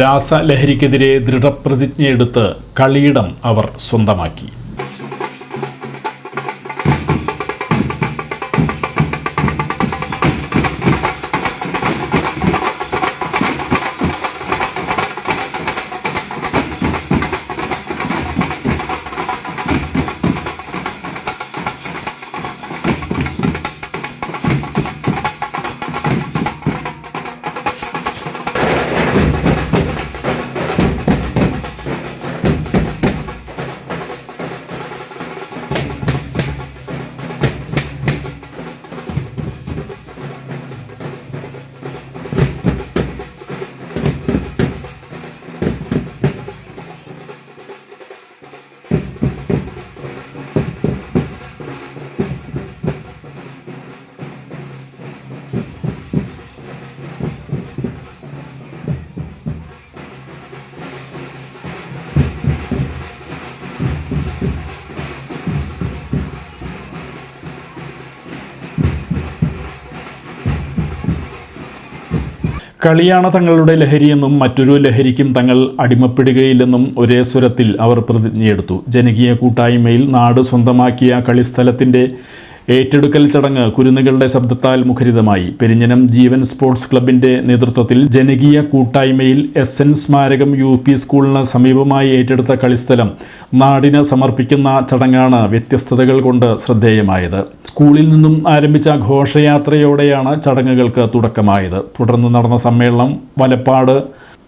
രാസലഹരിക്കെതിരെ ദൃഢപ്രതിജ്ഞയെടുത്ത് കളിയിടം അവർ സ്വന്തമാക്കി. കളിയാണ് തങ്ങളുടെ ലഹരിയെന്നും മറ്റൊരു ലഹരിക്കും തങ്ങൾ അടിമപ്പെടുകയില്ലെന്നും ഒരേ സ്വരത്തിൽ അവർ പ്രതിജ്ഞയെടുത്തു. ജനകീയ കൂട്ടായ്മയിൽ നാട് സ്വന്തമാക്കിയ കളിസ്ഥലത്തിന്റെ ഏറ്റെടുക്കൽ ചടങ്ങ് കുരുന്നുകളുടെ ശബ്ദത്താൽ മുഖരിതമായി. പെരിഞ്ഞനം ജീവൻ സ്പോർട്സ് ക്ലബിന്റെ നേതൃത്വത്തിൽ ജനകീയ കൂട്ടായ്മയിൽ എസ് എൻ സ്മാരകം യു പി സ്കൂളിന് സമീപമായി ഏറ്റെടുത്ത കളിസ്ഥലം നാടിന് സമർപ്പിക്കുന്ന ചടങ്ങാണ് വ്യത്യസ്തതകൾ കൊണ്ട് ശ്രദ്ധേയമായത്. സ്കൂളിൽ നിന്നും ആരംഭിച്ച ഘോഷയാത്രയോടെയാണ് ചടങ്ങുകൾക്ക് തുടക്കമായത്. തുടർന്ന് നടന്ന സമ്മേളനം വലപ്പാട്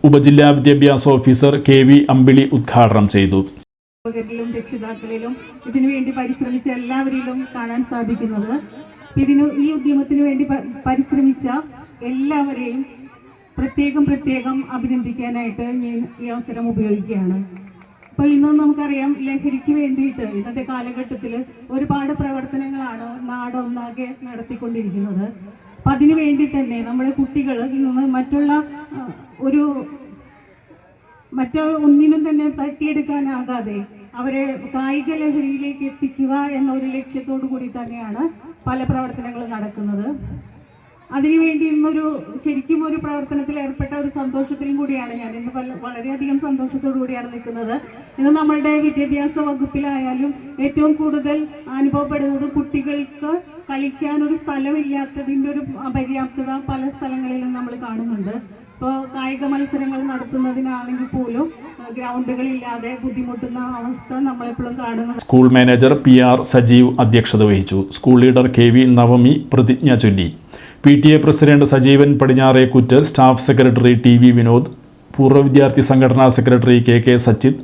ഉപജില്ലാ വിദ്യാഭ്യാസ ഓഫീസർ കെ വി അമ്പിളി ഉദ്ഘാടനം ചെയ്തു. അധ്യാപകരിലും രക്ഷിതാക്കളിലും ഇതിനുവേണ്ടി പരിശ്രമിച്ച എല്ലാവരിലും കാണാൻ സാധിക്കുന്നത്. ഇതിനു ഈ ഉദ്യമത്തിന് വേണ്ടി പരിശ്രമിച്ച എല്ലാവരെയും പ്രത്യേകം പ്രത്യേകം അഭിനന്ദിക്കാനായിട്ട് ഞാൻ ഈ അവസരം ഉപയോഗിക്കുകയാണ്. അപ്പൊ ഇന്ന് നമുക്കറിയാം ലഹരിക്ക് വേണ്ടിയിട്ട് ഇന്നത്തെ കാലഘട്ടത്തിൽ ഒരുപാട് പ്രവർത്തനങ്ങളാണ് നാടൊന്നാകെ നടത്തിക്കൊണ്ടിരിക്കുന്നത്. അപ്പൊ അതിനു വേണ്ടി തന്നെ നമ്മുടെ കുട്ടികൾ ഇന്ന് മറ്റുള്ള ഒരു മറ്റോ ഒന്നിനും തന്നെ തട്ടിയെടുക്കാനാകാതെ അവരെ കായിക ലഹരിയിലേക്ക് എത്തിക്കുക എന്ന ഒരു ലക്ഷ്യത്തോടു കൂടി തന്നെയാണ് പല പ്രവർത്തനങ്ങളും നടക്കുന്നത്. അതിനുവേണ്ടി ഇന്നൊരു ശരിക്കും ഒരു പ്രവർത്തനത്തിൽ ഏർപ്പെട്ട ഒരു സന്തോഷത്തിലും കൂടിയാണ് ഞാൻ. ഇന്ന് വളരെയധികം സന്തോഷത്തോടു കൂടിയാണ് നിൽക്കുന്നത്. ഇന്ന് നമ്മളുടെ വിദ്യാഭ്യാസ വകുപ്പിലായാലും ഏറ്റവും കൂടുതൽ അനുഭവപ്പെടുന്നത് കുട്ടികൾക്ക് കളിക്കാനൊരു സ്ഥലമില്ലാത്തതിന്റെ ഒരു അപര്യാപ്തത പല സ്ഥലങ്ങളിലും നമ്മൾ കാണുന്നുണ്ട്. ഇപ്പോൾ കായിക മത്സരങ്ങൾ നടത്തുന്നതിനാണെങ്കിൽ പോലും ഗ്രൗണ്ടുകളില്ലാതെ ബുദ്ധിമുട്ടുന്ന അവസ്ഥ നമ്മളെപ്പോഴും കാണുന്നുണ്ട്. School manager P R Sajeev അധ്യക്ഷത വഹിച്ചു. School leader K V Navami പ്രതിജ്ഞ ചൊല്ലി. P T A president Sajeevan Padinjarekuttu staff secretary T V Vinod പൂർവ വിദ്യാർത്ഥി സംഘടനാ സെക്രട്ടറി കെ കെ സച്ചിത്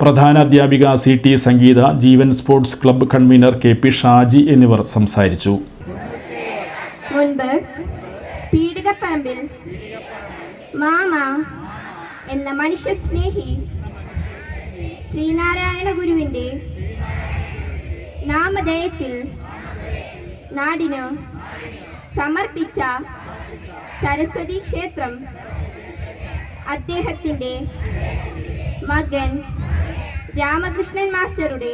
പ്രധാന അധ്യാപിക C T Sangeetha Jeevan sports club convener K P Shaji എന്നിവർ സംസാരിച്ചു. മുൻപ് പീഡികപ്പറമ്പിൽ മാമ എന്ന മനുഷ്യസ്നേഹി ശ്രീനാരായണ ഗുരുവിന്റെ നാമധേയത്തിൽ നാടിന് സമർപ്പിച്ച സരസ്വതി ക്ഷേത്രം അദ്ദേഹത്തിന്റെ മകൻ രാമകൃഷ്ണൻ മാസ്റ്ററുടെ